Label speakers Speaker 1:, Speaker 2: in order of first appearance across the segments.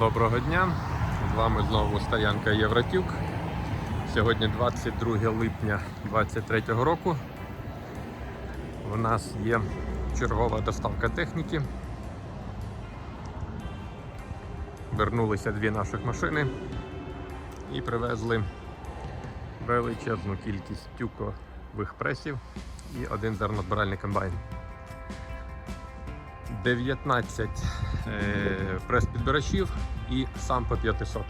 Speaker 1: Доброго дня! З вами знову стоянка Євротюк. Сьогодні 22 липня 2023 року. У нас є чергова доставка техніки. Вернулися дві наших машини і привезли величезну кількість тюкових пресів і один зернозбиральний комбайн. 19 е, прес-підбирачів і сам по 500.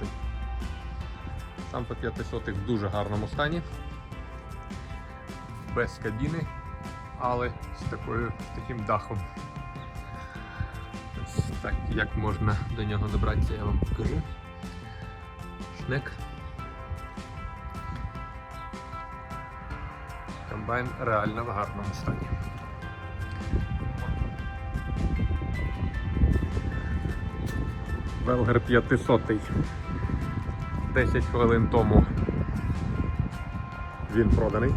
Speaker 1: Сам по 500 в дуже гарному стані, без кабіни, але з, такою, таким дахом. Так, як можна до нього добратися, я вам покажу. Шнек. Комбайн реально в гарному стані. Велгер 500. 10 хвилин тому він проданий.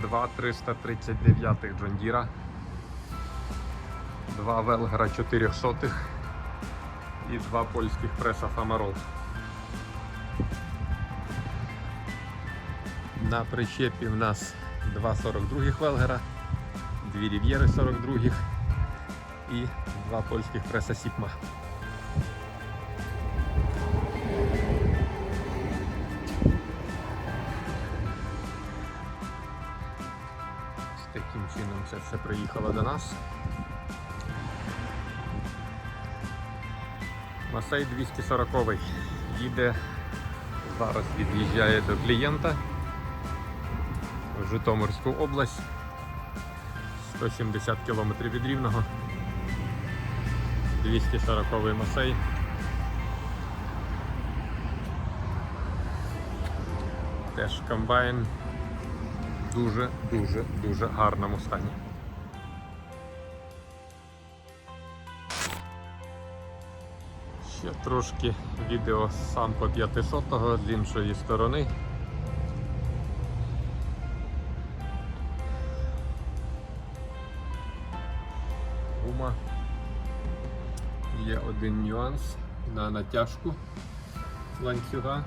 Speaker 1: Два 339 Джондіра, два Велгера 400 і два польських преса Фамарол. На причепі в нас два 42 Велгера, дві Рів'єри 42 і два польських преса Сіпма. Таким чином це все приїхало до нас. Масей 240 їде, зараз від'їжджає до клієнта в Житомирську область. 170 км від Рівного. 240 Масей. Теж комбайн в дуже-дуже дуже гарному стані. Ще трошки відео сам по 500 з іншої сторони. Один нюанс на натяжку ланцюга.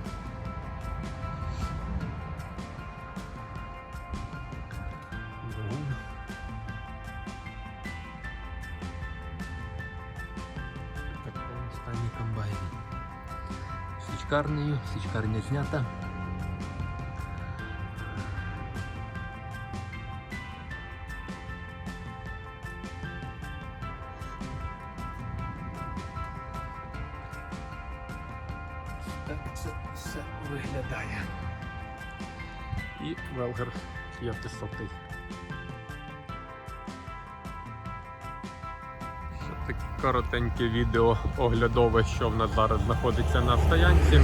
Speaker 1: Такому стані комбайні. Січкарнею, січкарня знята. Так це все виглядає. І Велгер 500. Ще таке коротеньке відео оглядове, що в нас зараз знаходиться на стоянці.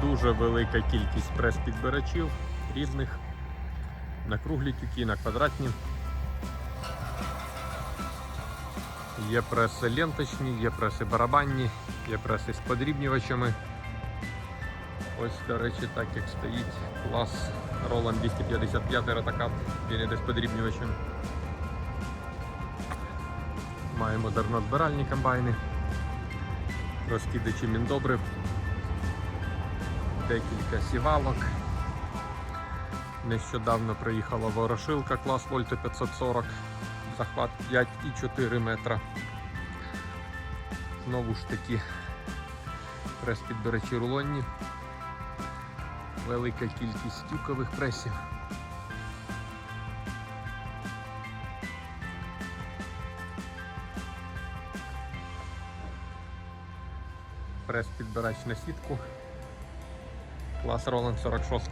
Speaker 1: Дуже велика кількість прес-підбирачів різних. На круглі тюки, на квадратні. Є преси ленточні, є преси барабанні, є преси з подрібнювачами. Ось, до речі, так як стоїть клас Roland 255 ротакап, він іде з подрібнювачем. Маємо зернозбиральні комбайни, розкидачі міндобрив, декілька сівалок. Нещодавно приїхала ворошилка клас Вольта 540 захват 5,4 метра. Знову ж таки прес-підбирачі рулонні. Велика кількість тюкових пресів. Прес-підбирач на сітку. Клас Roland 46.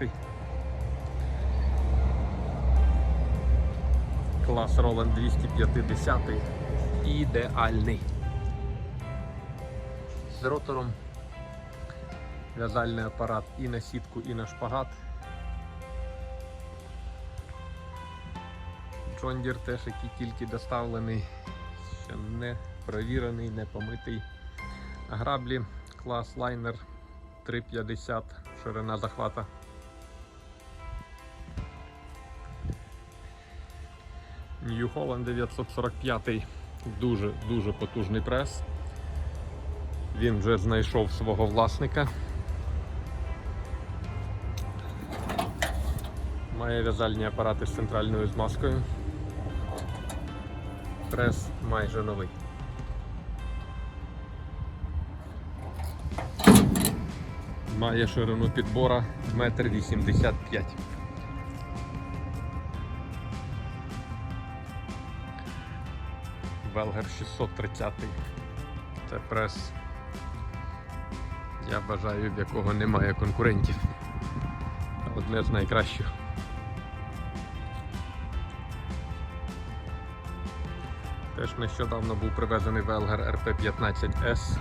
Speaker 1: Клас Roland 250 ідеальний. З ротором. В'язальний апарат і на сітку, і на шпагат. Deere теж який тільки доставлений, ще не провірений, не помитий. Граблі клас лайнер 350 ширина захвата. New Holland 945 дуже дуже потужний прес. Він вже знайшов свого власника. Має в'язальні апарати з центральною змазкою. Прес майже новий. Має ширину підбора 1,85 м. Велгер 630. Це прес. Я бажаю, в якого немає конкурентів. Одне з найкращих. Теж нещодавно був привезений Велгер RP15S.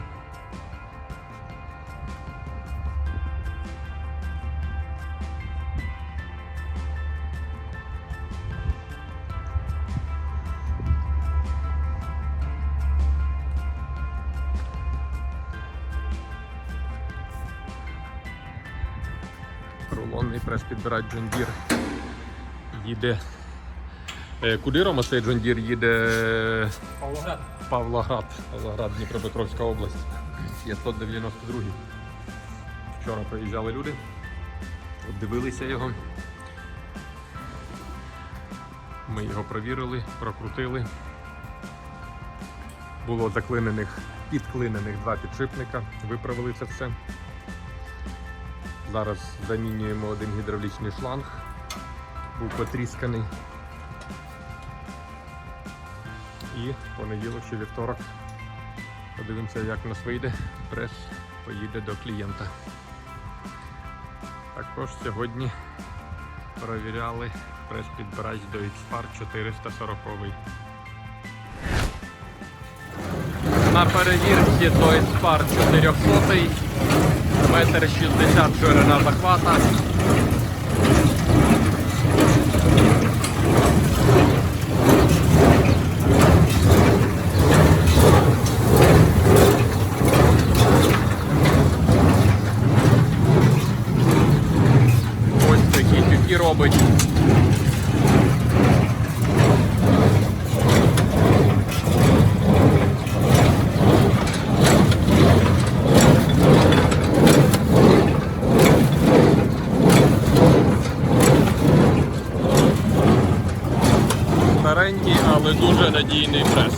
Speaker 1: Рулонний прес підбирать John Deere. Їде. Е, Куди Рома цей John Deere їде?
Speaker 2: Павлоград.
Speaker 1: Павлоград, Павлоград, Дніпропетровська область. 592. Вчора приїжджали люди, дивилися його. Ми його провірили, прокрутили. Було заклинених, підклинених два підшипника, виправили це все. Зараз замінюємо один гідравлічний шланг, був потрісканий. І понеділок чи вівторок подивимося, як в нас вийде. Прес поїде до клієнта. Також сьогодні перевіряли прес-підбирач до Xpar 440. На перевірці до Xpar 400, метр 60 ширина захвата. Ось такі тюки робить. Але дуже надійний прес.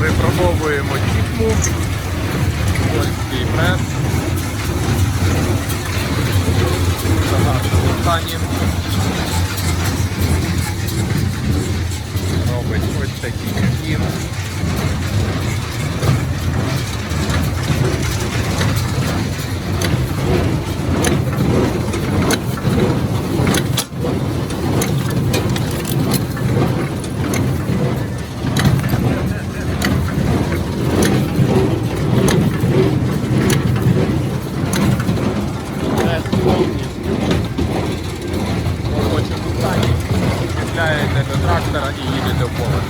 Speaker 1: Випробовуємо тіпму. Польський прес. В гарному стані. Робить ось такі тюки. Прес повністю в робочому стані. Чіпляєте до трактора і їдете в поле.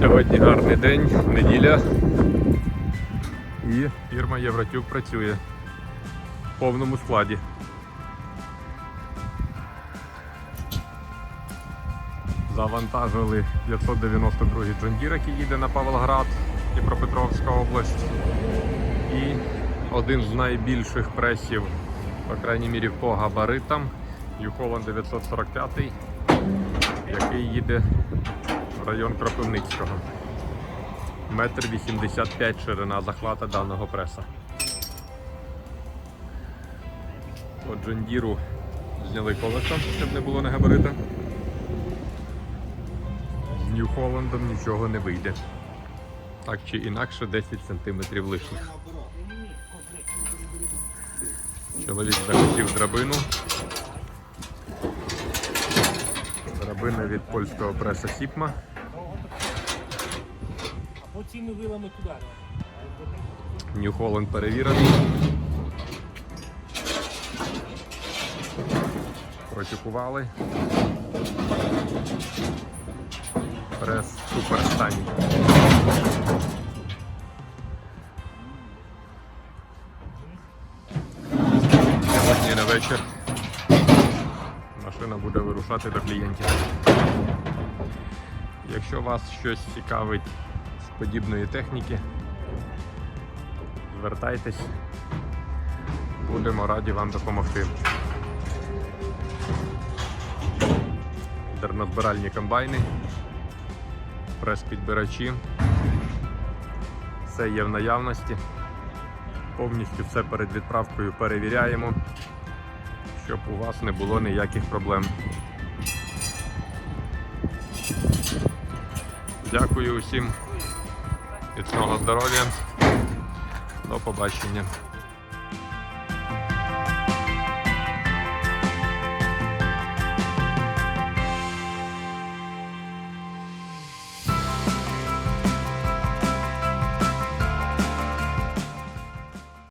Speaker 1: Сьогодні гарний день, неділя. І фірма Євротюк працює в повному складі. Завантажили 592 Джондір, який їде на Павлоград, Дніпропетровська область. І один з найбільших пресів, по крайній мірі по габаритам, Юхоланд 945, який їде в район Кропивницького. Метр 85 ширина захвата даного преса. От Джондіру зняли колесо, щоб не було на габарита. З Нью-Холландом нічого не вийде. Так чи інакше 10 см лишніх. Чоловік захотів драбину. Драбина від польського преса
Speaker 2: туди.
Speaker 1: Нью Холланд перевірений. Прочекували. Прес в супер стані. Вечір машина буде вирушати до клієнтів. Якщо вас щось цікавить з подібної техніки, звертайтесь, будемо раді вам допомогти. Дернозбиральні комбайни, прес-підбирачі. Все є в наявності. Повністю все перед відправкою перевіряємо, щоб у вас не було ніяких проблем. Дякую усім. Міцного здоров'я. До побачення.